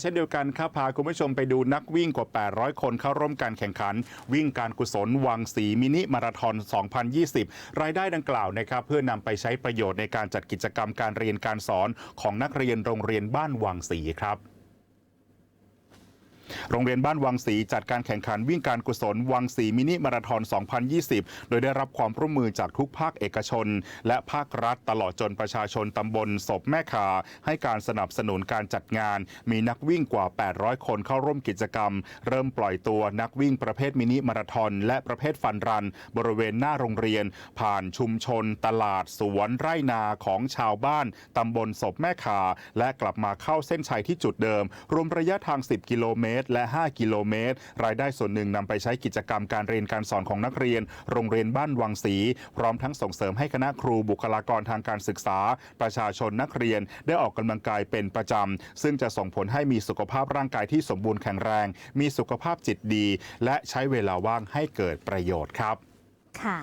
เช่นเดียวกันครับพาคุณผู้ชมไปดูนักวิ่งกว่า 800 คนเข้าร่วมการแข่งขัน วิ่งการกุศลวังสีมินิมาราทอน 2020 รายได้ดังกล่าวนะครับเพื่อนำไปใช้ประโยชน์ในการจัดกิจกรรมการเรียนการสอนของนักเรียนโรงเรียนบ้านวังสีครับ โรงเรียนบ้านวังสีจัดการแข่งขันวิ่งการกุศลวังสีมินิมาราทอน 2020 โดยได้รับความร่วมมือจากทุกภาคเอกชน และภาครัฐตลอดจนประชาชนตำบลศพแม่คาให้การสนับสนุนการจัดงาน มีนักวิ่งกว่า 800 คนเข้าร่วมกิจกรรม เริ่มปล่อยตัวนักวิ่งประเภทมินิมาราทอนและประเภทฟันรัน บริเวณหน้าโรงเรียน ผ่านชุมชน ตลาด สวนไร่นาของชาวบ้านตำบลศพแม่คาและกลับมาเข้าเส้นชัยที่จุดเดิม รวมระยะทาง 10 กิโลเมตรและ 5 กิโลเมตร รายได้ส่วนหนึ่งนำไปใช้กิจกรรมการเรียนการสอนของนักเรียน โรงเรียนบ้านวังสีพร้อมทั้งส่งเสริมให้คณะครูบุคลากรทางการศึกษา ประชาชนนักเรียนได้ออกกำลังกายเป็นประจำ ซึ่งจะส่งผลให้มีสุขภาพร่างกายที่สมบูรณ์แข็งแรง มีสุขภาพจิตดี และใช้เวลาว่างให้เกิดประโยชน์ครับ ค่ะ